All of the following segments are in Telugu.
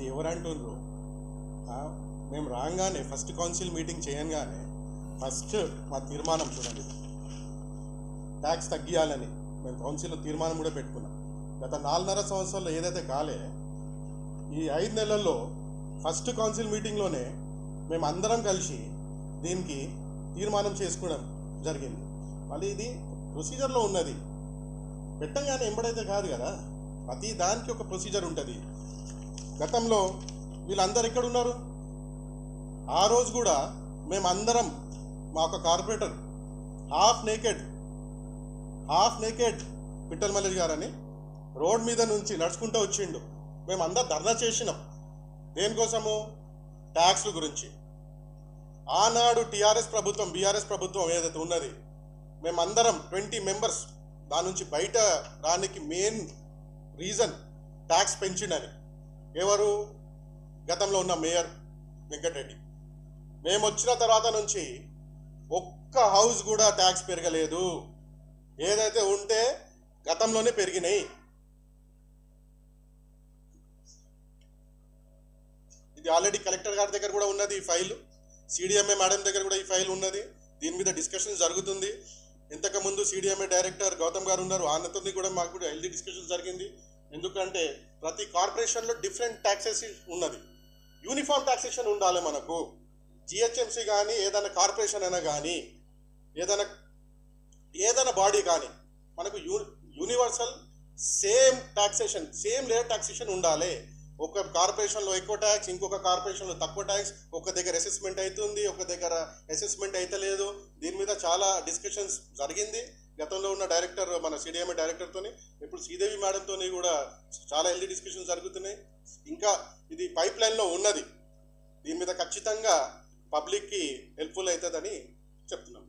అది ఎవరంటుండ్రు మేము రాగానే ఫస్ట్ కౌన్సిల్ మీటింగ్ చేయంగానే ఫస్ట్ మా తీర్మానం చూడండి. ట్యాక్స్ తగ్గియాలని మేము కౌన్సిల్లో తీర్మానం కూడా పెట్టుకున్నాం. గత నాలుగున్నర సంవత్సరాల్లో ఏదైతే కాలే ఈ ఐదు నెలల్లో ఫస్ట్ కౌన్సిల్ మీటింగ్లోనే మేము అందరం కలిసి దీనికి తీర్మానం చేసుకోవడం జరిగింది. మళ్ళీ ఇది ప్రొసీజర్లో ఉన్నది. పెట్టంగానే ఎంబడైతే కాదు కదా ప్రతి దానికి ఒక ప్రొసీజర్ ఉంటుంది. గతంలో వీళ్ళందరూ ఎక్కడ ఉన్నారు ఆ రోజు కూడా మేమందరం మా ఒక corporator half naked half naked Pittala Mallesh గారని రోడ్ మీద నుంచి నడుచుకుంటూ వచ్చిండు. మేము ధర్నా చేసినాం. దేనికోసము? ట్యాక్స్ల గురించి. ఆనాడు టీఆర్ఎస్ ప్రభుత్వం బీఆర్ఎస్ ప్రభుత్వం ఏదైతే ఉన్నది మేమందరం ట్వంటీ మెంబర్స్ దాని నుంచి బయట రానికి మెయిన్ రీజన్ ట్యాక్స్ పెంచిండని ఎవరు? గతంలో ఉన్న మేయర్ వెంకటరెడ్డి. మేము వచ్చిన తర్వాత నుంచి ఒక్క హౌస్ కూడా ట్యాక్స్ పెరగలేదు. ఏదైతే ఉంటే గతంలోనే పెరిగినాయి. ఇది ఆల్రెడీ కలెక్టర్ గారి దగ్గర కూడా ఉన్నది ఈ ఫైల్. సిడిఎంఏ మేడం దగ్గర కూడా ఈ ఫైల్ ఉన్నది. దీని మీద డిస్కషన్ జరుగుతుంది. ఇంతకుముందు సిడిఎంఏ డైరెక్టర్ గౌతమ్ గారు ఉన్నారు. ఆయనతో కూడా మాకు కూడా హెల్దీ డిస్కషన్ జరిగింది. ఎందుకంటే ప్రతి కార్పొరేషన్లో డిఫరెంట్ ట్యాక్సెస్ ఉన్నది. యూనిఫామ్ ట్యాక్సేషన్ ఉండాలి మనకు. జిహెచ్ఎంసీ కానీ ఏదైనా కార్పొరేషన్ అయినా కానీ ఏదైనా ఏదైనా బాడీ కానీ మనకు you universal same taxation same layer taxation ఉండాలి. ఒక కార్పొరేషన్లో ఎక్కువ ట్యాక్స్ ఇంకొక కార్పొరేషన్లో తక్కువ ట్యాక్స్ ఒక దగ్గర అసెస్మెంట్ అవుతుంది ఒక దగ్గర అసెస్మెంట్ అయితే లేదు. దీని మీద చాలా డిస్కషన్స్ జరిగింది. గతంలో ఉన్న డైరెక్టర్ మన సిడిఎంఏ డైరెక్టర్తోని ఇప్పుడు శ్రీదేవి మేడంతో కూడా చాలా హెల్దీ డిస్కషన్స్ జరుగుతున్నాయి. ఇంకా ఇది పైప్ లైన్లో ఉన్నది. దీని మీద ఖచ్చితంగా పబ్లిక్కి హెల్ప్ఫుల్ అవుతుందని చెప్తున్నాం.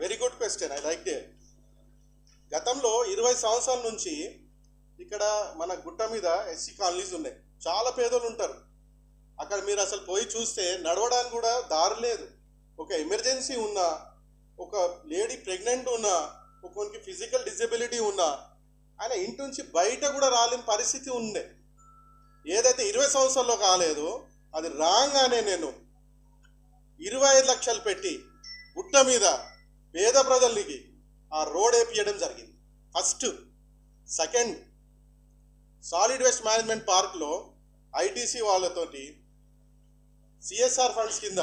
Very good question I like day గతంలో ఇరవై సంవత్సరాల నుంచి ఇక్కడ మన గుట్ట మీద ఎస్సీ కాలనీస్ ఉన్నాయి. చాలా పేదోళ్ళు ఉంటారు. అక్కడ మీరు అసలు పోయి చూస్తే నడవడానికి కూడా దారి లేదు. ఒక ఎమర్జెన్సీ ఉన్నా ఒక లేడీ ప్రెగ్నెంట్ ఉన్నా ఒకరికి ఫిజికల్ డిజబిలిటీ ఉన్నా ఆయన ఇంటి నుంచి బయట కూడా రాలేని పరిస్థితి ఉండే. ఏదైతే ఇరవై సంవత్సరాల్లో కాలేదో అది రాగానే నేను ఇరవై ఐదు లక్షలు పెట్టి గుట్ట మీద పేద ప్రజలకి ఆ రోడ్ వేపియడం జరిగింది. First second solid waste management పార్క్లో ఐటీసీ వాళ్ళతోటి సిఎస్ఆర్ ఫండ్స్ కింద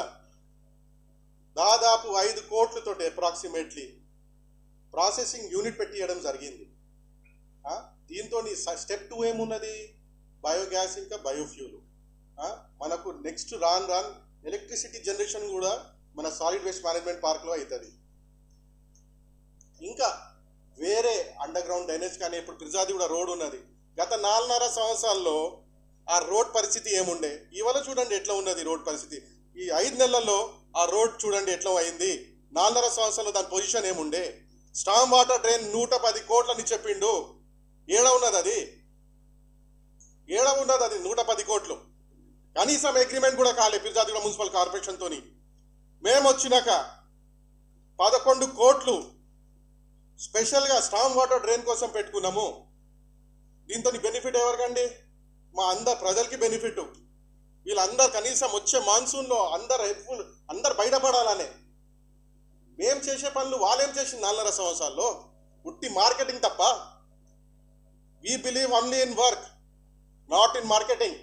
దాదాపు ఐదు కోట్లతోటి అప్రాక్సిమేట్లీ ప్రాసెసింగ్ యూనిట్ పెట్టియడం జరిగింది. దీంతో స్టెప్ టూ ఏమున్నది? బయోగ్యాస్ ఇంకా బయోఫ్యూలు మనకు నెక్స్ట్ రాన్ రాన్ ఎలక్ట్రిసిటీ జనరేషన్ కూడా మన సాలిడ్ వేస్ట్ మేనేజ్మెంట్ పార్క్లో అవుతుంది ఇంకా వేరే అండర్ గ్రౌండ్ డ్రైనేజ్ కానీ ఇప్పుడు పిర్జాది కూడా రోడ్ ఉన్నది. గత నాలుగున్నర సంవత్సరాల్లో ఆ రోడ్ పరిస్థితి ఏముండే? ఇవాళ చూడండి ఎట్లా ఉన్నది రోడ్ పరిస్థితి. ఈ ఐదు నెలల్లో ఆ రోడ్ చూడండి ఎట్లా అయింది. నాలుగున్నర సంవత్సరాల్లో దాని పొజిషన్ ఏముండే? స్టామ్ వాటర్ డ్రైన్ నూట పది కోట్లని చెప్పిండు. ఏడ ఉన్నది అది? ఏడ ఉన్నది అది? నూట పది కోట్లు. కనీసం అగ్రిమెంట్ కూడా కాలే పిర్జాదిగూడ మున్సిపల్ కార్పొరేషన్తోని మేము వచ్చినాక పదకొండు కోట్లు స్పెషల్గా స్టామ్ వాటర్ డ్రైన్ కోసం పెట్టుకున్నాము. దీంతో బెనిఫిట్ ఎవరికండి? మా అందరు ప్రజలకి బెనిఫిట్ వీళ్ళందరు కనీసం వచ్చే మాన్సూన్లో అందరు హెల్ప్ఫుల్ అందరు బయటపడాలనే. మేం చేసే పనులు వాళ్ళేం చేసింది నాలుగున్నర సంవత్సరాల్లో? ఉట్టి మార్కెటింగ్ తప్ప. We believe only in work not in marketing